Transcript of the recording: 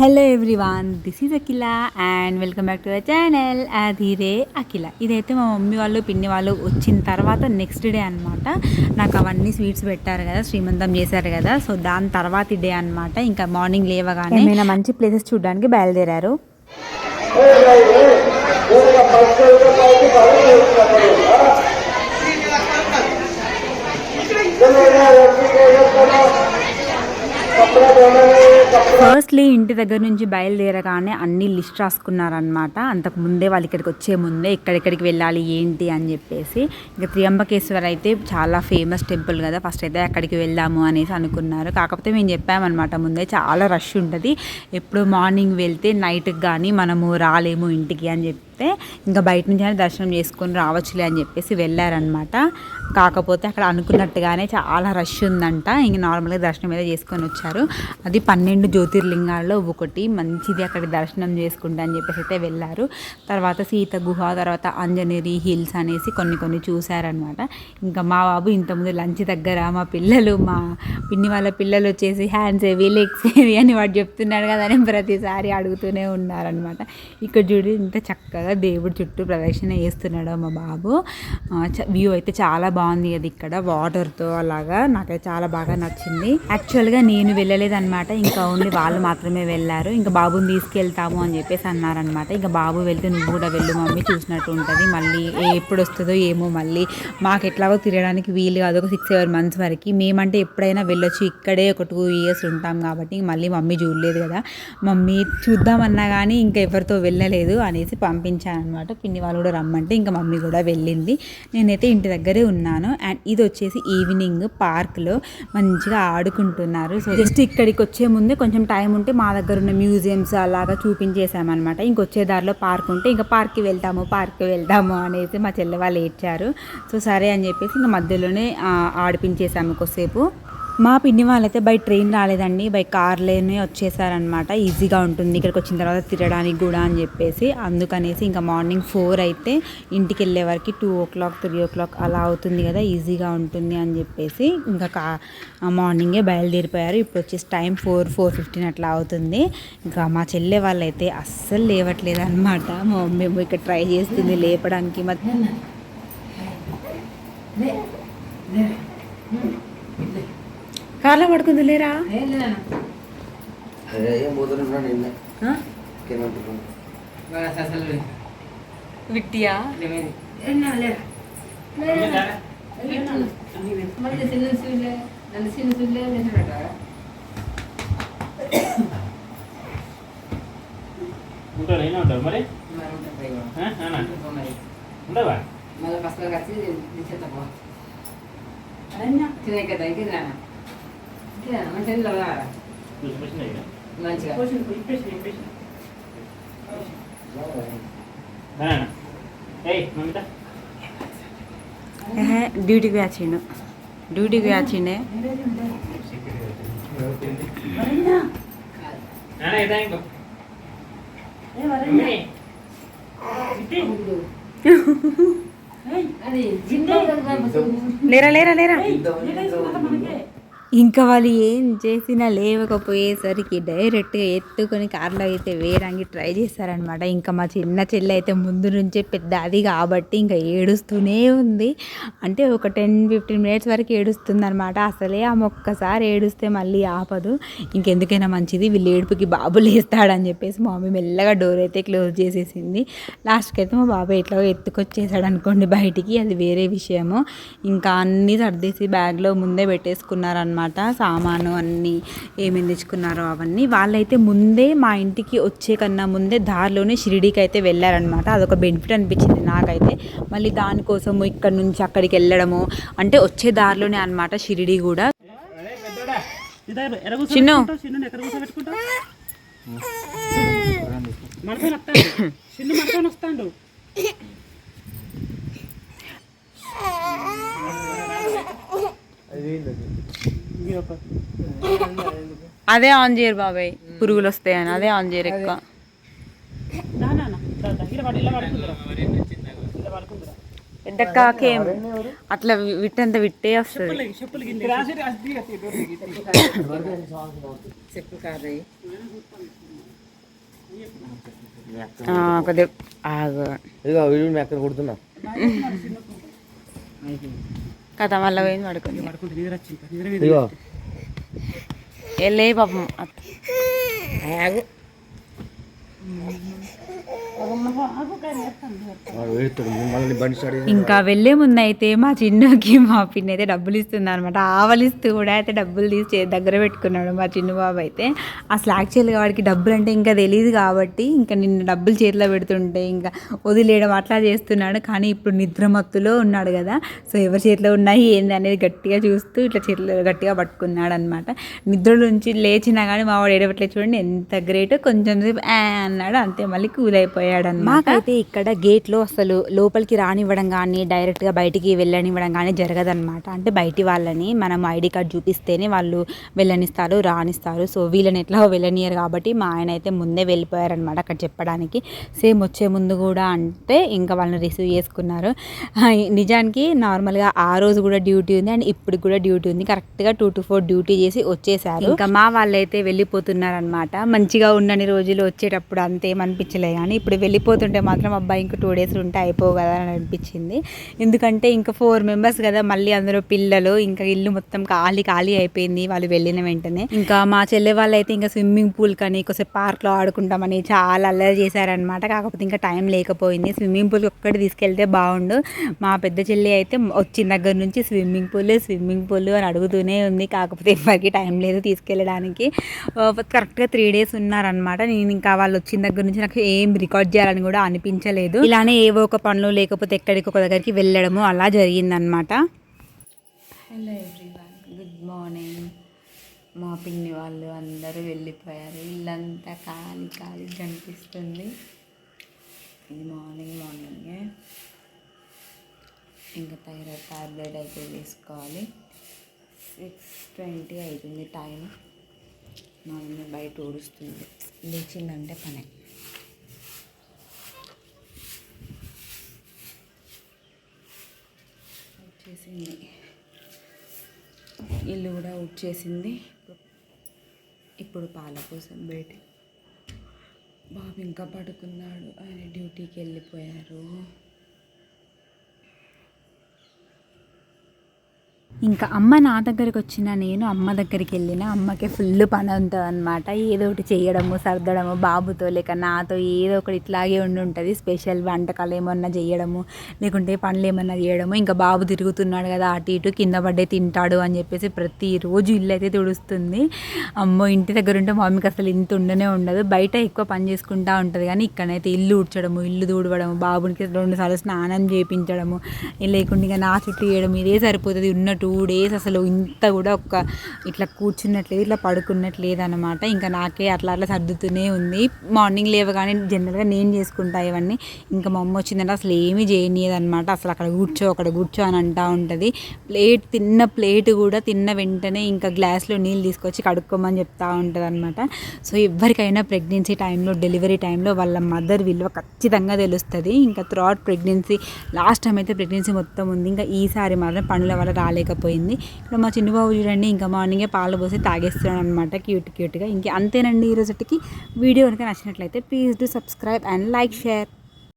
Hello everyone this is Akhila and welcome back to the channel Adire Akhila ఇదైతే మా mummy వాళ్ళు పిన్ని వాళ్ళు వచ్చిన తర్వాత నెక్స్ట్ డే అనమాట నాకు అవన్నీ స్వీట్స్ పెట్టారు కదా శ్రీమంతం చేశారు కదా సో దాని తర్వాత డే అనమాట ఇంకా మార్నింగ్ లేవగానే ఏమైనా మంచి ప్లేసెస్ చూడడానికి బయలుదేరారు? ఫస్ట్లీ ఇంటి దగ్గర నుంచి బయలుదేరగానే అన్ని లిస్ట్ రాసుకున్నారనమాట అంతకు ముందే వాళ్ళు ఇక్కడికి వచ్చే ముందే ఎక్కడెక్కడికి వెళ్ళాలి ఏంటి అని చెప్పేసి. ఇంకా త్రియంబకేశ్వర్ అయితే చాలా ఫేమస్ టెంపుల్ కదా ఫస్ట్ అయితే అక్కడికి వెళ్దాము అనేసి అనుకున్నారు. కాకపోతే మేము చెప్పామన్నమాట ముందే చాలా రష్ ఉంటుంది. ఎప్పుడు మార్నింగ్ వెళ్తే నైట్కి కానీ మనము రాలేము ఇంటికి అని చెప్పి. అయితే ఇంకా బయట నుంచి దర్శనం చేసుకొని రావచ్చులే అని చెప్పేసి వెళ్ళారనమాట కాకపోతే అక్కడ అనుకున్నట్టుగానే చాలా రష్ ఉందంట. ఇంక నార్మల్గా దర్శనం అయితే చేసుకొని వచ్చారు. అది పన్నెండు జ్యోతిర్లింగాల్లో ఒకటి. మంచిది అక్కడ దర్శనం చేసుకుంటా అని చెప్పేసి అయితే వెళ్ళారు. తర్వాత సీత గుహ తర్వాత అంజనేరి హిల్స్ అనేసి కొన్ని కొన్ని చూశారనమాట ఇంకా మా బాబు ఇంతకుముందు లంచ్ దగ్గర మా పిల్లలు మా పిన్ని వాళ్ళ పిల్లలు వచ్చేసి హ్యాండ్స్ ఏవి లెగ్స్ ఏవి అని వాడు చెప్తున్నాడు కదా అని ప్రతిసారి అడుగుతూనే ఉన్నారనమాట ఇక్కడ చూడు ఇంత చక్కగా దేవుడి చుట్టూ ప్రదక్షిణ చేస్తున్నాడు మా బాబు. వ్యూ అయితే చాలా బాగుంది అది ఇక్కడ వాటర్తో అలాగా నాకైతే చాలా బాగా నచ్చింది. యాక్చువల్గా నేను వెళ్ళలేదన్నమాట ఇంకా ఓన్లీ వాళ్ళు మాత్రమే వెళ్ళారు. ఇంకా బాబుని తీసుకెళ్తాము అని చెప్పేసి అన్నారనమాట ఇంకా బాబు వెళ్తే నువ్వు కూడా వెళ్ళు మమ్మీ చూసినట్టు ఉంటుంది. మళ్ళీ ఎప్పుడు వస్తుందో ఏమో మళ్ళీ మాకు ఎట్లాగో తిరగడానికి వీలు కాదు ఒక సిక్స్ సెవెన్ మంత్స్ వరకు. మేమంటే ఎప్పుడైనా వెళ్ళొచ్చు ఇక్కడే ఒక టూ ఇయర్స్ ఉంటాం కాబట్టి మళ్ళీ మమ్మీ చూడలేదు కదా. మమ్మీ చూద్దామన్నా కానీ ఇంకా ఎవరితో వెళ్ళలేదు అనేసి పంపించాను అనమాట పిన్ని వాళ్ళు కూడా రమ్మంటే ఇంకా మమ్మీ కూడా వెళ్ళింది. నేనైతే ఇంటి దగ్గరే ఉన్నాను. అండ్ ఇది వచ్చేసి ఈవినింగ్ పార్క్లో మంచిగా ఆడుకుంటున్నారు. సో జస్ట్ ఇక్కడికి వచ్చే ముందే కొంచెం టైం ఉంటే మా దగ్గర ఉన్న మ్యూజియంస్ అలాగా చూపించేసామన్నమాట ఇంకొచ్చే దారిలో పార్క్ ఉంటే ఇంకా పార్క్కి వెళ్తాము పార్క్కి వెళ్తాము అనేసి మా చెల్లె వాళ్ళు ఏడ్చారు. సో సరే అని చెప్పేసి ఇంకా మధ్యలోనే ఆడిపించేసాము కొద్దిసేపు. మా పిన్ని వాళ్ళైతే బై ట్రైన్ రాలేదండి బై కార్లోనే వచ్చేసారనమాట ఈజీగా ఉంటుంది ఇక్కడికి వచ్చిన తర్వాత తిరగడానికి కూడా అని చెప్పేసి. అందుకనేసి ఇంకా మార్నింగ్ ఫోర్ అయితే ఇంటికి వెళ్ళే వరకు two o'clock three o'clock అలా అవుతుంది కదా ఈజీగా ఉంటుంది అని చెప్పేసి ఇంకా కా మార్నింగే బయలుదేరిపోయారు. ఇప్పుడు వచ్చేసి టైం ఫోర్ ఫోర్ ఫిఫ్టీన్ అట్లా అవుతుంది. ఇంకా మా చెల్లె వాళ్ళైతే అస్సలు లేవట్లేదు అనమాట మా మమ్మీ ఇక్కడ ట్రై చేస్తుంది లేపడానికి. మా కార్లో పడుకుంది లేరా అదే ఏం పోతున్నాడు నిన్న ఏమంటున్నాను విట్టియా ఉంటాడు అయినా ఉంటాడు మరి ఆ? నానా? ఉండవా చూసిపోయింది ఇక. ఇప్పేసి, ఇప్పేసి. నానా? డ్యూటీకి వచ్చిండు. డ్యూటీకి మమ్మీ. లేరా లేరా లేరా? ఇంకా వాళ్ళు ఏం చేసినా లేవకపోయేసరికి డైరెక్ట్గా ఎత్తుకొని కార్లో అయితే వేయడానికి ట్రై చేశారనమాట ఇంకా మా చిన్న చెల్లి అయితే ముందు నుంచే పెద్ద అది కాబట్టి ఇంకా ఏడుస్తూనే ఉంది. అంటే ఒక టెన్ ఫిఫ్టీన్ మినిట్స్ వరకు ఏడుస్తుంది అనమాట అసలే ఆమె ఒక్కసారి ఏడుస్తే మళ్ళీ ఆపదు. ఇంకెందుకైనా మంచిది వీళ్ళు ఏడుపుకి బాబు లేస్తాడని చెప్పేసి మా మమ్మీ మెల్లగా డోర్ అయితే క్లోజ్ చేసేసింది. లాస్ట్కి అయితే మా బాబు ఎట్లా ఎత్తుకొచ్చేసాడు అనుకోండి బయటికి అది వేరే విషయము. ఇంకా అన్నీ సర్దేసి బ్యాగ్లో ముందే పెట్టేసుకున్నారనమాట సామాను అన్నీ ఏమేమి తెచ్చుకున్నారో అవన్నీ. వాళ్ళైతే ముందే మా ఇంటికి వచ్చే కన్నా ముందే దారిలోనే షిరిడీకి అయితే వెళ్ళారనమాట అదొక బెనిఫిట్ అనిపించింది నాకైతే. మళ్ళీ దానికోసము ఇక్కడ నుంచి అక్కడికి వెళ్ళడము అంటే వచ్చే దారిలోనే అనమాట షిరిడి కూడా. చిన్న. వస్తాడు అదే ఆన్ చేయరు బాబాయ్. పురుగులు వస్తాయని. అదే ఆన్ చేయరు ఎక్కువ. పెద్ద కాకేం. అట్లా విట్టంత విట్టే వస్తుంది. కొద్దిగా ఆగు. ఇదిగో వీడు మీ అక్కని కొడుతున్నా. కథ మళ్ళీ పోయింది పడుకుంది. పడుకుంటే నిద్ర వచ్చింది నిద్ర మీద ఇదిగో. వెళ్ళే పాపం అత్త. ఆగు. వాడు వెళ్తాడు మళ్ళీ బండి స్టార్ట్ చేసి ఇంకా వెళ్ళే ముందు అయితే మా చిన్నకి మా పిన్ని అయితే డబ్బులు ఇస్తుంది అనమాట. ఆవలిస్తూ కూడా అయితే డబ్బులు తీసి దగ్గర పెట్టుకున్నాడు మా చిన్న బాబు అయితే. అసలు యాక్చువల్గా వాడికి డబ్బులు అంటే ఇంకా తెలియదు కాబట్టి ఇంకా నిన్న డబ్బులు చేతిలో పెడుతుంటే ఇంకా వదిలేయడం అట్లా చేస్తున్నాడు. కానీ ఇప్పుడు నిద్రమత్తులో ఉన్నాడు కదా. సో ఎవరి చేతిలో ఉన్నాయి ఏంది అనేది గట్టిగా చూస్తూ ఇట్లా చేతిలో గట్టిగా పట్టుకున్నాడు అనమాట నిద్రలోంచి లేచినా కానీ మా వాడు ఏడవట్లేదు చూడండి ఎంత గ్రేట్ కొంచెం సేపు అన్నాడు. అంతే మళ్ళీ కూల్ అయిపోయాడు మాకైతే ఇక్కడ గేట్లో అసలు లోపలికి రానివ్వడం కానీ డైరెక్ట్గా బయటికి వెళ్ళనివ్వడం కానీ జరగదన్నమాట. అంటే బయటి వాళ్ళని మనం ఐడి కార్డ్ చూపిస్తేనే వాళ్ళు వెళ్ళనిస్తారు రానిస్తారు. సో వీళ్ళని ఎట్లా వెళ్ళనియరు కాబట్టి మా ఆయన అయితే ముందే వెళ్ళిపోయారనమాట అక్కడ చెప్పడానికి. సేమ్ వచ్చే ముందు కూడా అంటే ఇంకా వాళ్ళని రిసీవ్ చేసుకున్నారు. నిజానికి నార్మల్గా ఆ రోజు కూడా డ్యూటీ ఉంది అండ్ ఇప్పుడు కూడా డ్యూటీ ఉంది. కరెక్ట్గా టూ టు ఫోర్ డ్యూటీ చేసి వచ్చేసారు. ఇంకా మా వాళ్ళైతే వెళ్ళిపోతున్నారనమాట మంచిగా ఉన్నన్ని రోజులు వచ్చేటప్పుడు అంతేమనిపించలే. కానీ ఇప్పుడు వెళ్ళిపోతుంటే మాత్రం అబ్బాయి ఇంక టూ డేస్ ఉంటే అయిపోవు కదా అని అనిపించింది. ఎందుకంటే ఇంకా ఫోర్ మెంబర్స్ కదా మళ్ళీ అందులో పిల్లలు ఇంకా ఇల్లు మొత్తం ఖాళీ ఖాళీ అయిపోయింది వాళ్ళు వెళ్ళిన వెంటనే. ఇంకా మా చెల్లె వాళ్ళు అయితే ఇంకా స్విమ్మింగ్ పూల్ కానీ కొద్దిసేపు పార్క్లో ఆడుకుంటామని చాలా అల్లరి చేశారనమాట కాకపోతే ఇంకా టైం లేకపోయింది. స్విమ్మింగ్ పూల్ ఒక్కటి తీసుకెళ్తే బాగుండు. మా పెద్ద చెల్లి అయితే వచ్చిన దగ్గర నుంచి స్విమ్మింగ్ పూల్ స్విమ్మింగ్ పూల్ అని అడుగుతూనే ఉంది. కాకపోతే ఎవరికి టైం లేదు తీసుకెళ్ళడానికి. కరెక్ట్గా త్రీ డేస్ ఉన్నారనమాట నేను ఇంకా వాళ్ళు వచ్చిన దగ్గర నుంచి నాకు ఏం రికార్డ్ చేయాలని కూడా అనిపించలేదు. ఇలానే ఏవో ఒక పనులు లేకపోతే ఎక్కడికి ఒక దగ్గరికి వెళ్ళడము అలా జరిగిందనమాట హలో ఎవ్రీవన్ గుడ్ మార్నింగ్ మా పిన్ని వాళ్ళు అందరూ వెళ్ళిపోయారు. ఇల్లంతా ఖాళీ ఖాళీ కనిపిస్తుంది. ఇది మార్నింగ్ మార్నింగే ఇంకా థైరాయిడ్ టాబ్లెట్ అయితే వేసుకోవాలి. సిక్స్ ట్వంటీ అవుతుంది టైం మా మమ్మీ బయట ఊడుస్తుంది. లేచిందంటే పనే. వచ్చేసింది. ఇల్లు కూడా వచ్చేసింది ఇప్పుడు పాల కోసం బయట. బాబు ఇంకా పడుకున్నాడు. ఆయన డ్యూటీకి వెళ్ళిపోయారు. ఇంకా అమ్మ నా దగ్గరికి వచ్చిన నేను అమ్మ దగ్గరికి వెళ్ళిన అమ్మకి ఫుల్ పని ఉంటుంది అనమాట ఏదో ఒకటి చేయడము సర్దడము బాబుతో లేక నాతో ఏదో ఒకటి ఇట్లాగే ఉండి ఉంటుంది. స్పెషల్ వంటకాలు ఏమన్నా చేయడము లేకుంటే పనులు ఏమన్నా చేయడము. ఇంకా బాబు తిరుగుతున్నాడు కదా అటు ఇటు కింద పడ్డే తింటాడు అని చెప్పేసి ప్రతిరోజు ఇల్లు అయితే తుడుస్తుంది. అమ్మో ఇంటి దగ్గర ఉంటే మమ్మీకి అసలు ఇంత ఉండనే ఉండదు. బయట ఎక్కువ పని చేసుకుంటా ఉంటుంది కానీ ఇక్కడైతే ఇల్లు ఉడ్చడము ఇల్లు తూడవడము బాబునికి రెండుసార్లు స్నానం చేయించడము లేకుండా ఇక నా చుట్టూ వేయడం ఇదే సరిపోతుంది. ఉన్నట్టు టూ డేస్ అసలు ఇంత కూడా ఒక్క ఇట్లా కూర్చున్నట్లేదు ఇట్లా పడుకున్నట్లేదు అనమాట ఇంకా నాకే అట్లా అట్లా సర్దుతూనే ఉంది. మార్నింగ్ లేవగానే జనరల్గా నేను చేసుకుంటా ఇవన్నీ. ఇంకా మా అమ్మ వచ్చిందంటే అసలు ఏమీ చేయనీయదనమాట అసలు అక్కడ కూర్చో అక్కడ కూర్చో అని అంటా ఉంటుంది. ప్లేట్ తిన్న ప్లేట్ కూడా తిన్న వెంటనే ఇంకా గ్లాస్లో నీళ్ళు తీసుకొచ్చి కడుక్కోమని చెప్తా ఉంటుంది అనమాట సో ఎవరికైనా ప్రెగ్నెన్సీ టైంలో డెలివరీ టైంలో వాళ్ళ మదర్ విలువ ఖచ్చితంగా తెలుస్తుంది. ఇంకా త్రాట్ ప్రెగ్నెన్సీ లాస్ట్ టైం అయితే ప్రెగ్నెన్సీ మొత్తం ఉంది. ఇంకా ఈసారి మాత్రం పనుల వల్ల అయిపోయింది ఇక్కడ మా చిన్నబాబు చూడండి ఇంకా మార్నింగే పాలు పోసి తాగేస్తున్నాడు అనమాట క్యూట్ క్యూట్గా. ఇంకే అంతేనండి ఈ రోజుకి వీడియో కనుక నచ్చినట్లయితే please do subscribe and like share